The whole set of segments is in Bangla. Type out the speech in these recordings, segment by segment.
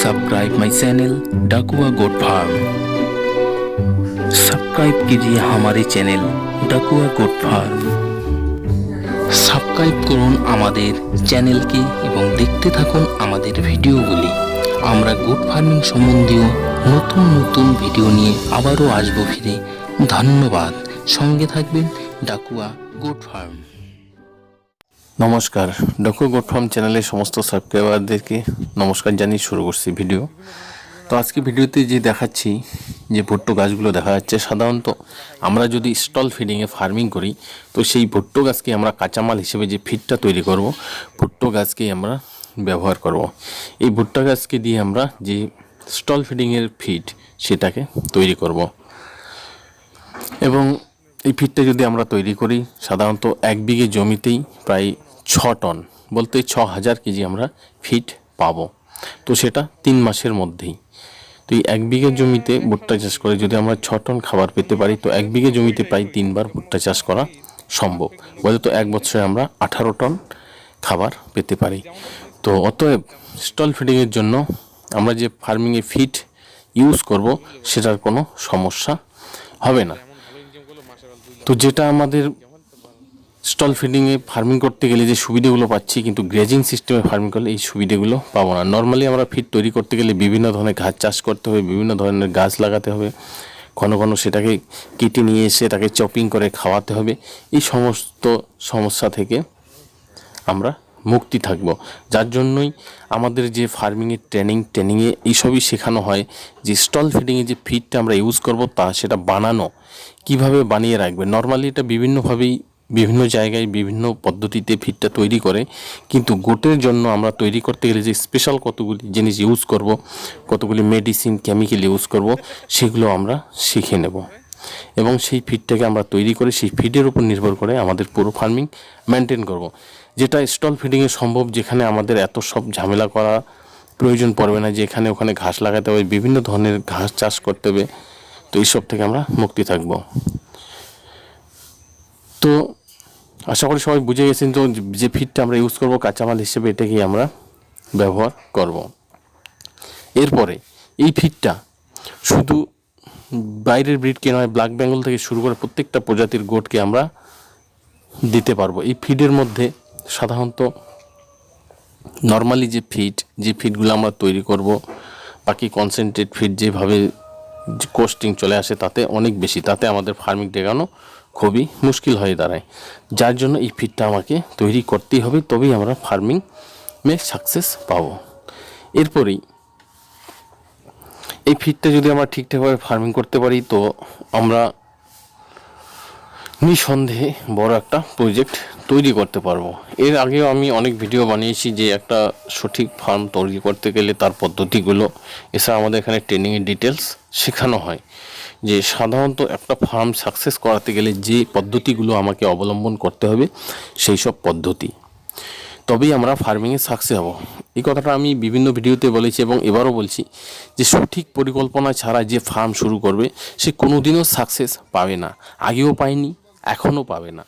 subscribe my channel Dakua goat farm subscribe कीजिए हमारे channel Dakua goat farm subscribe করুন আমাদের চ্যানেলকে এবং দেখতে থাকুন আমাদের ভিডিওগুলি আমরা গোট ফার্মিং সম্বন্ধীয় নতুন নতুন ভিডিও নিয়ে আবারও আসবো ফিরে ধন্যবাদ সঙ্গে থাকবেন ডাকুয়া গোট ফার্ম নমস্কার। ডক্টর গোট ফার্ম চ্যানেলের সমস্ত সাবস্ক্রাইবারদেরকে নমস্কার জানিয়ে শুরু করছি ভিডিও। তো আজকে ভিডিওতে যে দেখাচ্ছি, যে ভুট্টো গাছগুলো দেখা যাচ্ছে, সাধারণত আমরা যদি স্টল ফিডিংয়ে ফার্মিং করি, তো সেই ভুট্টো গাছকে আমরা কাঁচামাল হিসেবে যে ফিডটা তৈরি করব, ভুট্টো গাছকেই আমরা ব্যবহার করব। এই ভুট্টা গাছকে দিয়ে আমরা যে স্টল ফিডিংয়ের ফিড, সেটাকে তৈরি করব। এবং এই ফিডটা যদি আমরা তৈরি করি, সাধারণত এক বিঘে জমিতেই প্রায় ছ টন, বলতে ছ হাজার কেজি আমরা ফিড পাবো। তো সেটা তিন মাসের মধ্যেই। তো এই এক বিঘে জমিতে ভুট্টা চাষ করে যদি আমরা ছ টন খাবার পেতে পারি, তো এক বিঘে জমিতে প্রায় তিনবার ভুট্টা চাষ করা সম্ভব। বলে তো এক বছরে আমরা আঠারো টন খাবার পেতে পারি। তো অতএব স্টল ফিডিংয়ের জন্য আমরা যে ফার্মিংয়ে ফিড ইউজ করব, সেটার কোনো সমস্যা হবে না। তো যেটা আমাদের স্টল ফিডিংয়ে ফার্মিং করতে গেলে যে সুবিধেগুলো পাচ্ছি, কিন্তু গ্রেজিং সিস্টেমে ফার্মিং করলে এই সুবিধেগুলো পাবো না। নর্মালি আমরা ফিড তৈরি করতে গেলে বিভিন্ন ধরনের ঘাস চাষ করতে হবে, বিভিন্ন ধরনের গাছ লাগাতে হবে, ঘন ঘন সেটাকে কেটে নিয়ে এসে তাকে চপিং করে খাওয়াতে হবে। এই সমস্ত সমস্যা থেকে আমরা মুক্তি থাকব। যার জন্যই আমাদের যে ফার্মিংয়ের ট্রেনিং ট্রেনিংয়ে এইসবই শেখানো হয়, যে স্টল ফিডিংয়ে যে ফিডটা আমরা ইউজ করব, তা সেটা বানানো। কীভাবে বানিয়ে রাখবে? নর্মালি এটা বিভিন্নভাবেই বিভিন্ন জায়গায়, বিভিন্ন পদ্ধতিতে ফিডটা তৈরি করে। কিন্তু গোটের জন্য আমরা তৈরি করতে গেলে যে স্পেশাল কতগুলি জিনিস ইউজ করব, কতগুলি মেডিসিন কেমিক্যাল ইউজ করব, সেগুলো আমরা শিখে নেব। এবং সেই ফিডটাকে আমরা তৈরি করে সেই ফিডের উপর নির্ভর করে আমাদের পুরো ফার্মিং মেনটেন করব। যেটা স্টল ফিডিংয়ে সম্ভব, যেখানে আমাদের এত সব ঝামেলা করা প্রয়োজন পড়বে না যে এখানে ওখানে ঘাস লাগাতে হবে, বিভিন্ন ধরনের ঘাস চাষ করতে হবে, তো এইসব থেকে আমরা মুক্তি থাকব। তো আশা করি সবাই বুঝে গেছেন তো যে ফিডটা আমরা ইউজ করব, কাঁচামাল হিসেবে এটাকেই আমরা ব্যবহার করব। এরপরে এই ফিডটা শুধু বাইরের ব্রিডকে নয় ব্ল্যাক বেঙ্গল থেকে শুরু করে প্রত্যেকটা প্রজাতির গোটকে আমরা দিতে পারব। এই ফিডের মধ্যে সাধারণত নর্মালি যে ফিড যে ফিডগুলো আমরা তৈরি করব, বাকি কনসেন্ট্রেট ফিড যেভাবে কোস্টিং চলে আসে তাতে অনেক বেশি, তাতে আমাদের ফার্মিং টেকানো খুবই মুশকিল হয়ে দাঁড়ায়। যার জন্য এই ফিডটা আমাকে তৈরি করতেই হবে, তবেই আমরা ফার্মিং মে সাকসেস পাবো। এরপরেই এই ফিডটা যদি আমরা ঠিকঠাকভাবে ফার্মিং করতে পারি, তো আমরা নিঃসন্দেহে বড় একটা প্রজেক্ট তৈরি করতে পারব। এর আগেও আমি অনেক ভিডিও বানিয়েছি যে একটা সঠিক ফার্ম তৈরি করতে গেলে তার পদ্ধতিগুলো, এছাড়া আমাদের এখানে ট্রেনিংয়ের ডিটেলস শেখানো হয়। যে সাধারণত একটা ফার্ম সাকসেস করাতে গেলে যে পদ্ধতিগুলো আমাকে অবলম্বন করতে হবে, সেই সব পদ্ধতি। তবেই আমরা ফার্মিংয়ে সাকসেস হব। এই কথাটা আমি বিভিন্ন ভিডিওতে বলেছি এবং এবারও বলছি যে সঠিক পরিকল্পনা ছাড়া যে ফার্ম শুরু করবে, সে কোনোদিনও সাকসেস পাবে না। আগেও পায়নি, এখনও পাবে না।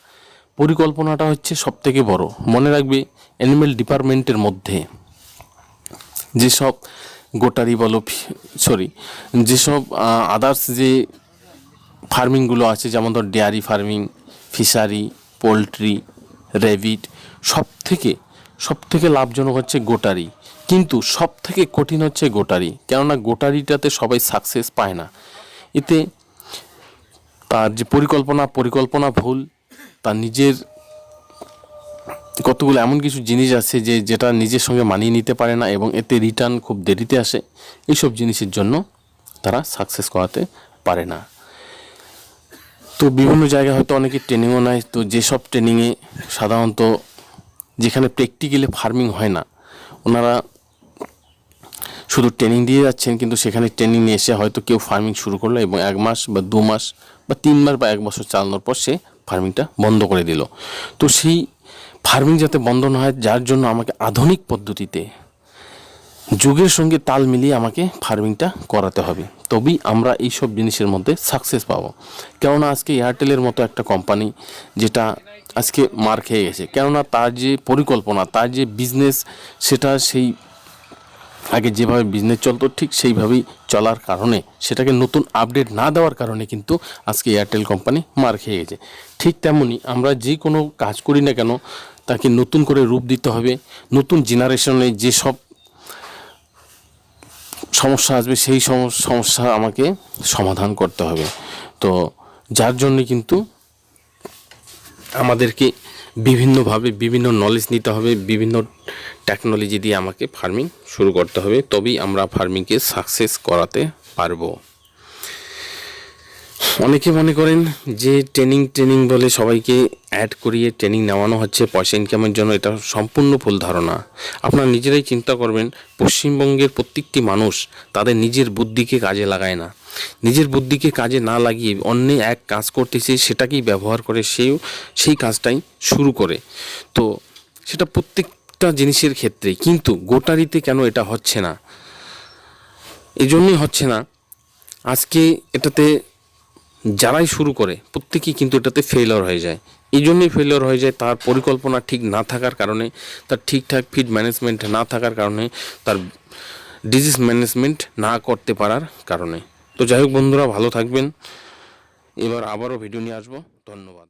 পরিকল্পনাটা হচ্ছে সব থেকে বড়। মনে রাখবে অ্যানিম্যাল ডিপার্টমেন্টের মধ্যে যেসব গোটারি বলো সরি যেসব আদার্স যে ফার্মিংগুলো আছে, যেমন ধর dairy farming fishery poultry rabbit সব থেকে সব থেকে লাভজনক হচ্ছে গোটারি। কিন্তু সব থেকে কঠিন হচ্ছে গোটারি, কেননা গোটারিটাতে সবাই সাকসেস পায় না। এতে তার যে পরিকল্পনা পরিকল্পনা ভুল, তার নিজের কতগুলো এমন কিছু জিনিস আছে যে, যেটা নিজের সঙ্গে মানিয়ে নিতে পারে না এবং এতে রিটার্ন খুব দেরিতে আসে, এইসব জিনিসের জন্য তারা সাকসেস করাতে পারে না। তো বিভিন্ন জায়গায় হয়তো অনেকে ট্রেনিংও নেয়, তো যেসব ট্রেনিংয়ে সাধারণত যেখানে প্র্যাকটিক্যালি ফার্মিং হয় না। ওনারা শুধু ট্রেনিং দিয়ে যাচ্ছেন, কিন্তু সেখানে ট্রেনিং এসে হয়তো কেউ ফার্মিং শুরু করল এবং এক মাস বা দু মাস বা তিন মাস বা এক বছর চালানোর পর সে ফার্মিংটা বন্ধ করে দিল। তো সেই ফার্মিং যাতে বন্ধ না হয়, যার জন্য আমাকে আধুনিক পদ্ধতিতে যুগের সঙ্গে তাল মিলিয়ে আমাকে ফার্মিংটা করাতে হবে। তবেই আমরা এই সব জিনিসের মধ্যে সাকসেস পাবো। কেননা আজকে এয়ারটেলের মতো একটা কোম্পানি যেটা আজকে মার খেয়ে গেছে, কেননা তার যে পরিকল্পনা, তার যে বিজনেস সেটা সেই আগে যেভাবে বিজনেস চলতো, ঠিক সেইভাবেই চলার কারণে, সেটাকে নতুন আপডেট না দেওয়ার কারণে কিন্তু আজকে এয়ারটেল কোম্পানি মার খেয়ে গেছে। ঠিক তেমনই আমরা যে কোনো কাজ করি না কেন, তাকে নতুন করে রূপ দিতে হবে, নতুন জেনারেশনে যেসব সমস্যা আসবে, সেই সম- সমস্যা আমাকে সমাধান করতে হবে। তো যার জন্য কিন্তু আমাদেরকে বিভিন্নভাবে বিভিন্ন নলেজ নিতে হবে, বিভিন্ন টেকনোলজি দিয়ে আমাকে ফার্মিং শুরু করতে হবে, তবেই আমরা ফার্মিংকে সাকসেস করাতে পারব। অনেকে মনে করেন যে ট্রেনিং ট্রেনিং বলে সবাইকে অ্যাড করিয়ে ট্রেনিং নেওয়ানো হচ্ছে, পয়সা ইনকামের জন্য, এটা সম্পূর্ণ ভুল ধারণা। আপনারা নিজেরাই চিন্তা করবেন, পশ্চিমবঙ্গের প্রত্যেকটি মানুষ তাদের নিজের বুদ্ধিকে কাজে লাগায় না। নিজের বুদ্ধিকে কাজে না লাগিয়ে অন্য এক কাজ করতেছে সেটাকেই ব্যবহার করে, সেও সেই কাজটাই শুরু করে। তো সেটা প্রত্যেকটা জিনিসের ক্ষেত্রেই কিন্তু গোটারিতে কেন এটা হচ্ছে না? এই জন্যই হচ্ছে না। আজকে এটাতে যারাই শুরু করে, প্রত্যেকেই কিন্তু এটাতে ফেলিওর হয়ে যায়। এই জন্যই ফেলিওর হয়ে যায় তার পরিকল্পনা ঠিক না থাকার কারণে, তার ঠিকঠাক ফিড ম্যানেজমেন্ট না থাকার কারণে, তার ডিজিজ ম্যানেজমেন্ট না করতে পারার কারণে। তো যাই হোক বন্ধুরা, ভালো থাকবেন। এবার আবারও ভিডিও নিয়ে আসব। ধন্যবাদ।